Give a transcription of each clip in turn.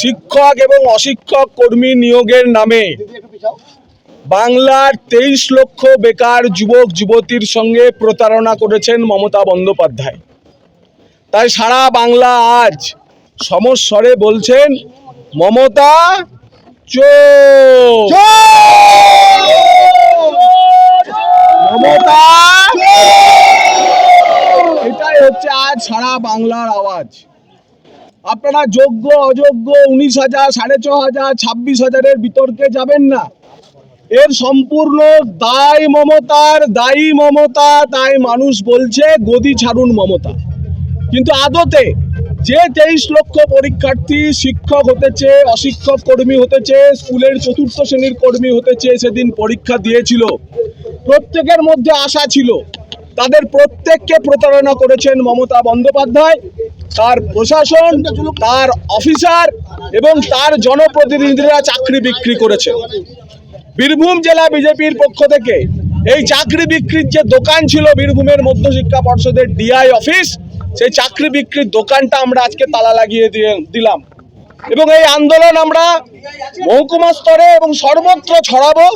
শিক্ষক এবং অশিক্ষক কর্মী নিয়োগের নামে বাংলার তেইশ লক্ষ বেকার যুবক, যুবতীর সঙ্গে প্রতারণা করেছেন মমতা বন্দ্যোপাধ্যায়। তাই সারা বাংলা আজ সমস্বরে বলছেন, মমতা মমতা, এটাই হচ্ছে আজ সারা বাংলার আওয়াজ। আপনারা যোগ্য, অযোগ্য, উনিশ হাজার, সাড়ে ছ হাজার, ছাব্বিশ হাজারের বিতর্কে যাবেন না। এর সম্পূর্ণ দায় মমতার, দায়ী মমতা, তাই মানুষ বলছে গদি ছাড়ুন মমতা। কিন্তু আদতে যে তেইশ লক্ষ পরীক্ষার্থী শিক্ষক হতেছে, অশিক্ষক কর্মী হতেছে, স্কুলের চতুর্থ শ্রেণির কর্মী হতেছে, সেদিন পরীক্ষা দিয়েছিল। প্রত্যেকের মধ্যে আশা ছিল তাদের প্রত্যেককে প্রতারণা করেছেন মমতা বন্দ্যোপাধ্যায়, তার প্রশাসন, তার অফিসার এবং তার জনপ্রতিনিধিরা চাকরি বিক্রি করেছে বীরভূম জেলা বিজেপির পক্ষ থেকে এই চাকরি বিক্রির যে দোকান ছিল বীরভূমের মধ্যশিক্ষা পর্ষদের ডিআই অফিস, সেই চাকরি বিক্রির দোকানটা আমরা আজকে তালা লাগিয়ে দিয়ে দিলাম। এবং এই আন্দোলন আমরা মহকুমা স্তরে এবং সর্বত্র ছড়াবো।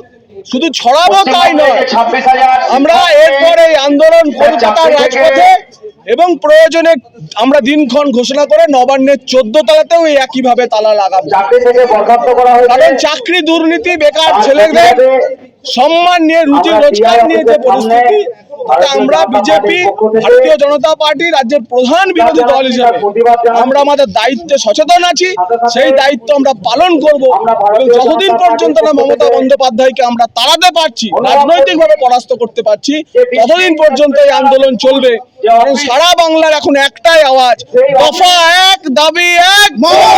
শুধু ছড়াবো তাই নয় আমরা এরপর এই আন্দোলন কলকাতার রাজপথে এবং প্রয়োজনে আমরা দিনক্ষণ ঘোষণা করে নবান্নের চোদ্দ তালাতেও এই একইভাবে তালা লাগাবো। কারণ চাকরি দুর্নীতি বেকার ছেলেদের সম্মান নিয়ে রুচি রোজগার নিয়ে যে পরিস্থিতি আমরা বিজেপি ভারতীয় জনতা পার্টি রাজ্যের প্রধান বিরোধী দল হিসেবে আমরা আমাদের দায়িত্বে সচেতন আছি। সেই দায়িত্ব আমরা পালন করব। এবং যতদিন পর্যন্ত না মমতা বন্দ্যোপাধ্যায়কে আমরা তাড়াতে পারছি রাজনৈতিকভাবে পরাস্ত করতে পারছি ততদিন পর্যন্ত এই আন্দোলন চলবে। কারণ সারা বাংলার এখন একটাই আওয়াজ দফা এক দাবি এক মমতা